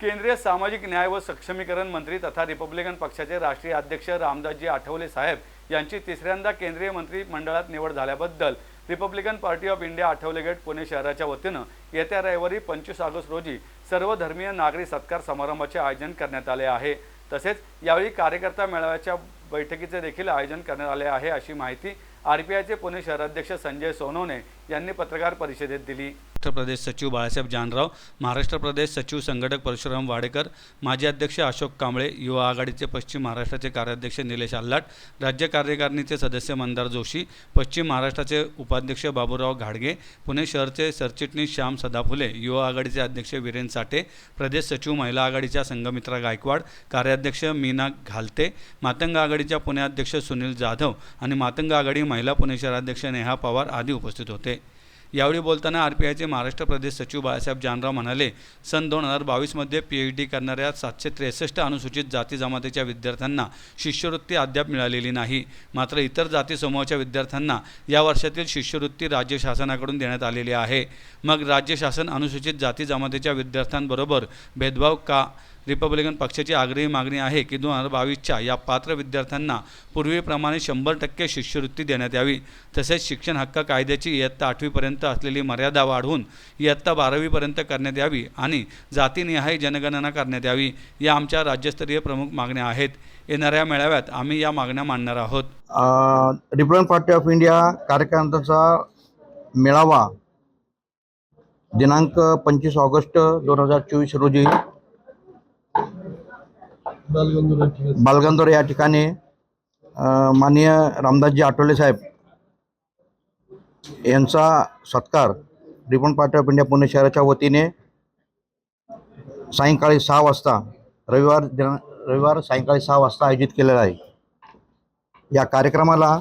केंद्रीय सामाजिक न्याय व सक्षमीकरण मंत्री तथा रिपब्लिकन पक्षाचे राष्ट्रीय अध्यक्ष रामदासजी आठवले साहेब यांची तिसऱ्यांदा केंद्रीय मंत्री मंडळात निवड झाल्याबद्दल Republican Party of India Athawale gate Pune शहराच्या वतीनं येत्या रविवारी पंचवीस ऑगस्ट रोजी सर्वधर्मीय नागरी सत्कार समारंभाचे आयोजन करण्यात आले आहे. तसेच यावेळी कार्यकर्ता मेळाव्याच्या बैठकीचे देखील आयोजन करण्यात आले आहे अशी माहिती आर पी आयचे पुणे शहराध्यक्ष संजय सोनवणे यांनी पत्रकार परिषदेत दिली. महाराष्ट्र प्रदेश सचिव बाळासाहेब जानराव महाराष्ट्र प्रदेश सचिव संघटक परशुराम वाडेकर माजी अध्यक्ष अशोक कांबळे युवा आघाडीचे पश्चिम महाराष्ट्राचे कार्याध्यक्ष निलेश आल्लाट राज्य कार्यकारिणीचे सदस्य मंदार जोशी पश्चिम महाराष्ट्राचे उपाध्यक्ष बाबूराव घाडगे पुणे शहरचे सरचिटणीस श्याम सदाफुले युवा आघाडीचे अध्यक्ष वीरेन साठे प्रदेश सचिव महिला आघाडीच्या संघमित्रा गायकवाड कार्याध्यक्ष मीना घालते मातंग आघाडीच्या पुणे अध्यक्ष सुनील जाधव आणि मातंग आघाडी महिला पुणे शहराध्यक्ष नेहा पवार आदी उपस्थित होते. यावेळी बोलताना आर पी आयचे महाराष्ट्र प्रदेश सचिव बाळासाहेब जानराव म्हणाले सन दोन हजार बावीसमध्ये पी एच डी करणाऱ्या सातशे त्रेसष्ट अनुसूचित जाती जमातीच्या विद्यार्थ्यांना शिष्यवृत्ती अद्याप मिळालेली नाही. मात्र इतर जाती समूहाच्या विद्यार्थ्यांना या वर्षातील शिष्यवृत्ती राज्य शासनाकडून देण्यात आलेली आहे. मग राज्य शासन अनुसूचित जाती जमातीच्या विद्यार्थ्यांबरोबर भेदभाव का? रिपब्लिकन पक्षाची आग्रही मागणी आहे की दोन हजार बावीसच्या या पात्र विद्यार्थ्यांना पूर्वीप्रमाणे शंभर टक्के शिष्यवृत्ती देण्यात यावी. तसेच शिक्षण हक्क कायद्याची इयत्ता आठवीपर्यंत असलेली मर्यादा वाढवून इयत्ता बारावीपर्यंत करण्यात यावी आणि जातीनिहाय जनगणना करण्यात यावी या आमच्या राज्यस्तरीय प्रमुख मागण्या आहेत. येणाऱ्या मेळाव्यात आम्ही या मागण्या मांडणार आहोत. रिपब्लिकन पार्टी ऑफ इंडिया कार्यकर्त्यांचा मेळावा दिनांक पंचवीस ऑगस्ट दोन हजार चोवीस रोजी बालगंधोर या ठिकाणी माननीय रामदासजी आठवले साहेब यांचा सत्कार पार्टी ऑफ इंडिया पुणे शहराच्या वतीने सायंकाळी सहा वाजता रविवार दिना रविवार सायंकाळी सहा वाजता आयोजित केलेला आहे. या कार्यक्रमाला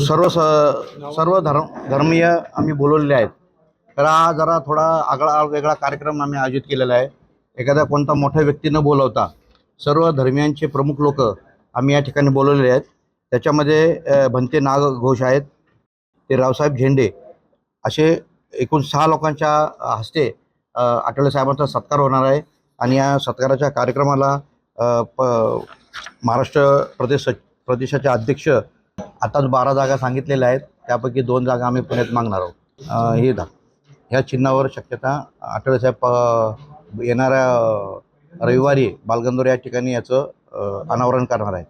सर्व स- सर्व धर्म धर्मीय आम्ही बोलवलेले आहेत. तर हा जरा थोडा आगळा वेगळा कार्यक्रम आम्ही आयोजित केलेला आहे. एखाद्या कोणता मोठ्या व्यक्ती न बोलवता सर्व धर्मियांचे प्रमुख लोक आम्ही या ठिकाणी बोलवलेले आहेत. त्याच्यामध्ये भंते नाग घोष आहेत ते रावसाहेब झेंडे असे एकूण सहा लोकांच्या हस्ते आठवले साहेबांचा सत्कार होणार आहे. आणि या सत्काराच्या कार्यक्रमाला प महाराष्ट्र प्रदेश प्रदेशाचे अध्यक्ष आताच बारा जागा सांगितलेल्या आहेत. त्यापैकी दोन जागा आम्ही पुण्यात मागणार आहोत. हे दा ह्या चिन्हावर शक्यता आठवले साहेब येणाऱ्या रविवारी बालगंधोर या ठिकाणी याचं अनावरण करणार आहे